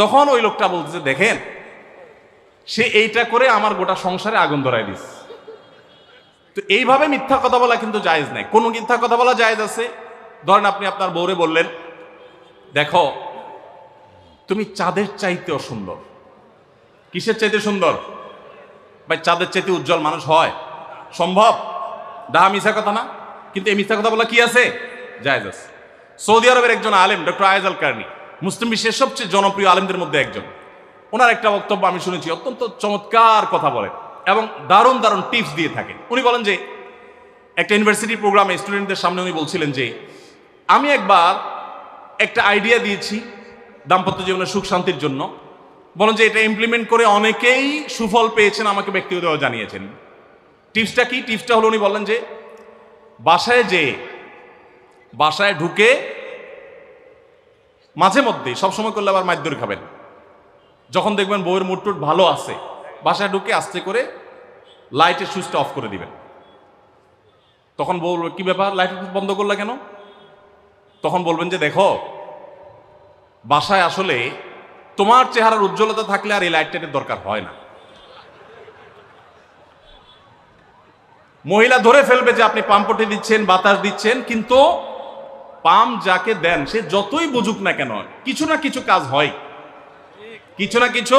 তখন ওই লোকটা বলতেছে, দেখেন, সে এইটা করে আমার গোটা সংসারে আগুন ধরাই দিস। তো এইভাবে মিথ্যা কথা বলা কিন্তু জায়েজ নাই। কোন মিথ্যা কথা বলা জায়েজ আছে? ধরেন আপনি আপনার বউরে বললেন, দেখো, তুমি চাঁদের চাইতেও সুন্দর। কিসের চাইতে সুন্দর? ভাই, চাঁদের চাইতে উজ্জ্বল মানুষ হয়। সম্ভব? ডাহা মিথ্যা কথা না? কিন্তু এই মিথ্যা কথা বলা কি আছে? জায়েজ আছে। সৌদি আরবের একজন আলেম, ডক্টর আয়েজ আল কার্নি মুসলিম বিশ্বের সবচেয়ে জনপ্রিয় আলেমদের মধ্যে একজন। ওনার একটা বক্তব্য আমি শুনেছি, অত্যন্ত চমৎকার কথা বলেন এবং দারুণ দারুণ টিপস দিয়ে থাকেন উনি বলেন যে, একটা ইউনিভার্সিটি প্রোগ্রামে স্টুডেন্টদের সামনে উনি বলছিলেন যে, আমি একবার একটা আইডিয়া দিয়েছি দাম্পত্য জীবনের সুখ শান্তির জন্য। বলেন যে, এটা ইমপ্লিমেন্ট করে অনেকেই সুফল পেয়েছেন, আমাকে ব্যক্তিগতভাবে জানিয়েছেন। টিপসটা কি? টিপসটা হলো উনি বললেন যে, বাসায় যে বাসায় ঢুকে মাঝে মধ্যে সবসময় করলে আবার মাইদুর খাবেন। যখন দেখবেন বউয়ের মুটটুট ভালো আছে বাসায় ঢুকে আস্তে করে লাইটের সুইচটা অফ করে দিবেন। তখন বলবে, কি ব্যাপার? লাইট বন্ধ করলা কেন? তখন বলবেন যে দেখো বাসায় আসলে তোমার চেহারার উজ্জ্বলতা থাকলে আর এই লাইটটার দরকার হয় না। মহিলা ধরে ফেলবে যে আপনি পাম্পটি দিচ্ছেন বাতাস দিচ্ছেন কিন্তু পাম্প যাকে দেন, সে যতই বুঝুক না কেন, কিছু না কিছু কাজ হয়। কিছু না কিছু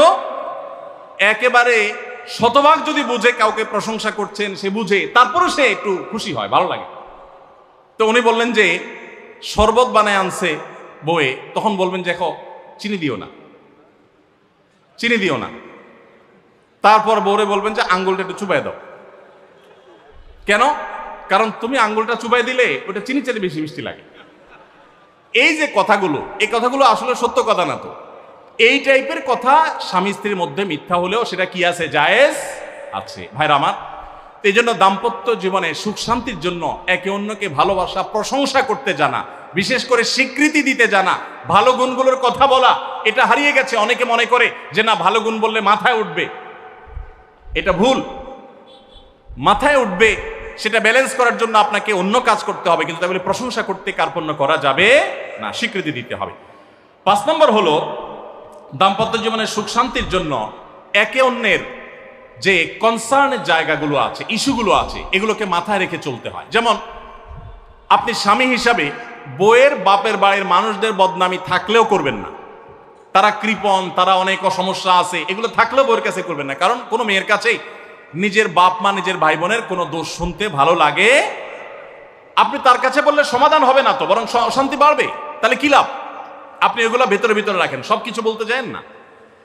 একেবারে শতভাগ যদি বুঝে, কাউকে প্রশংসা করছেন, সে বুঝে তারপরে সে একটু খুশি হয়, ভালো লাগে। তো উনি বললেন যে, শরবত বানায় আনছে বয়ে তখন বলবেন দেখো, চিনি দিও না। চিনি দিও না। তারপর বউরে বলবেন যে, আঙ্গুলটা একটু চুবাই দাও। কেন? কারণ তুমি আঙ্গুলটা চুবাই দিলে, ওটা চিনি চাইতে বেশি মিষ্টি লাগে। এই যে কথাগুলো, এই কথাগুলো আসলে সত্য কথা না তো। এই টাইপের কথা স্বামী স্ত্রীর মধ্যে মিথ্যা হলেও সেটা কি আছে? জায়েজ আছে। ভাইরা আমার এই জন্য দাম্পত্য জীবনে সুখ শান্তির জন্য একে অন্যকে ভালোবাসা, প্রশংসা করতে জানা, বিশেষ করে স্বীকৃতি দিতে জানা, ভালো গুণগুলোর কথা বলা, এটা হারিয়ে গেছে। অনেকে মনে করে যে না, ভালো গুণ বললে মাথায় উঠবে। এটা ভুল। মাথায় উঠবে সেটা ব্যালেন্স করার জন্য আপনাকে অন্য কাজ করতে হবে, কিন্তু তাই বলে প্রশংসা করতে কার্পণ্য করা যাবে না, স্বীকৃতি দিতে হবে। পাঁচ নম্বর হলো, দাম্পত্য জীবনের সুখ শান্তির জন্য একে অন্যের যে কনসার্নের জায়গাগুলো আছে, ইস্যুগুলো আছে, এগুলোকে মাথায় রেখে চলতে হয়। যেমন, আপনি স্বামী হিসাবে বইয়ের বাপের বাড়ির মানুষদের বদনামি থাকলেও করবেন না। তারা কৃপণ, তারা অনেক সমস্যা আছে, এগুলো থাকলেও বইয়ের কাছে করবেন না। কারণ কোনো মেয়ের কাছেই নিজের বাপ মা, নিজের ভাই বোনের কোনো দোষ শুনতে ভালো লাগে? আপনি তার কাছে বললে সমাধান হবে না তো, বরং অশান্তি বাড়বে। তাহলে কি লাভ? আপনি এগুলো ভেতরে ভিতরে রাখেন, সব কিছু বলতে যান না।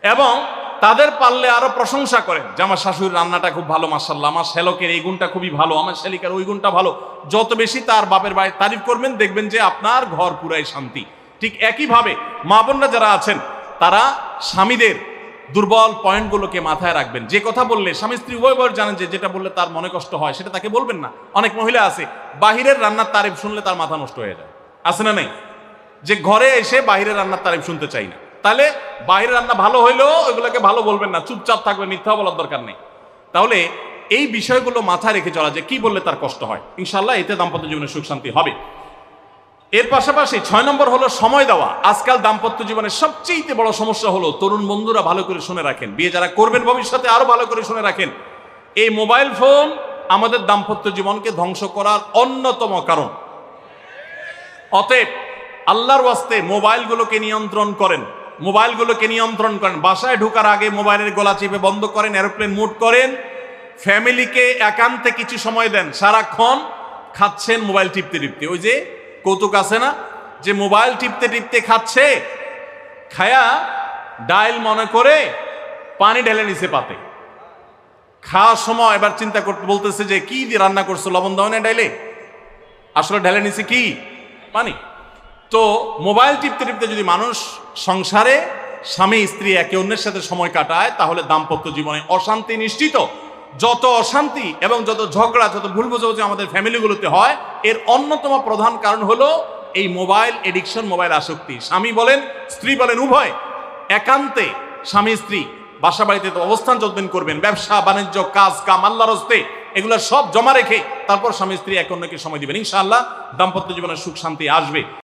এবং তাদের পারলে আরও প্রশংসা করেন যে, আমার শাশুড়ির রান্নাটা খুব ভালো মাসাল্লাহ আমার শ্যালকের এই গুণটা খুবই ভালো, আমার শ্যালিকার ওই গুণটা ভালো। যত বেশি তার বাপের বাড়ি তারিফ করবেন, দেখবেন যে আপনার ঘর পুরাই শান্তি। ঠিক একইভাবে মা বোনরা যারা আছেন, তারা স্বামীদের দুর্বল পয়েন্টগুলোকে মাথায় রাখবেন। যে কথা বললে, স্বামী স্ত্রী উভয় উভয় জানেন যে যেটা বললে তার মনে কষ্ট হয়, সেটা তাকে বলবেন না। অনেক মহিলা আছে, বাহিরের রান্নার তারিফ শুনলে তার মাথা নষ্ট হয়ে যায়। আছে না নেই? যে ঘরে এসে বাইরের রান্নার তারিফ শুনতে চাই না। তাহলে বাইরের রান্না ভালো হইলেও ওইগুলোকে ভালো বলবেন না, চুপচাপ থাকবে মিথ্যা বলার দরকার নেই। তাহলে এই বিষয়গুলো মাথায় রেখে চলা যে কি বললে তার কষ্ট হয় ইনশাল্লাহ এতে দাম্পত্য জীবনে সুখ শান্তি হবে। এর পাশাপাশি ছয় নম্বর হলো সময় দেওয়া। আজকাল দাম্পত্য জীবনের সবচেয়ে বড় সমস্যা হলো তরুণ বন্ধুরা ভালো করে শুনে রাখেন। বিয়ে যারা করবেন ভবিষ্যতে আরও ভালো করে শুনে রাখেন। এই মোবাইল ফোন আমাদের দাম্পত্য জীবনকে ধ্বংস করার অন্যতম কারণ। অতএব আল্লাহর ওয়াস্তে মোবাইলগুলোকে নিয়ন্ত্রণ করেন। মোবাইলগুলোকে নিয়ন্ত্রণ করেন। বাসায় ঢোকার আগে মোবাইলের গলা চেপে বন্ধ করেন এরোপ্লেন মুট করেন। ফ্যামিলিকে একান্তে কিছু সময় দেন। সারাক্ষণ খাচ্ছেন মোবাইল টিপতে টিপতে। ওই যে কৌতুক আছে না? যে মোবাইল টিপতে টিপতে খাচ্ছে, খায়া ডাইল মনে করে পানি ঢেলে নিছে পাতে। খাওয়ার সময় এবার চিন্তা করতে বলতেছে যে, কি দিয়ে রান্না করছ? লবণ দাও না ডাইলে? আসলে ঢেলে নিছে কি? পানি। তো মোবাইল টিপতে টিপতে যদি মানুষ সংসারে স্বামী, স্ত্রী একে অন্যের সাথে সময় কাটায়, তাহলে দাম্পত্য জীবনে অশান্তি নিশ্চিত। যত অশান্তি এবং যত ঝগড়া, যত ভুল বোঝাবুঝি আমাদের ফ্যামিলিগুলোতে হয়, এর অন্যতম প্রধান কারণ হলো এই মোবাইল এডিকশন, মোবাইল আসক্তি। স্বামী বলেন, স্ত্রী বলেন, উভয় একান্তে স্বামী, স্ত্রী বাসা বাড়িতে তো অবস্থান যতদিন করবেন, ব্যবসা, বাণিজ্য, কাজ, কাম, আল্লাহর হস্তে, এগুলো সব জমা রেখে তারপর স্বামী, স্ত্রী এক অন্যকে সময় দিবেন। ইনশাআল্লাহ দাম্পত্য জীবনের সুখ, শান্তি আসবে।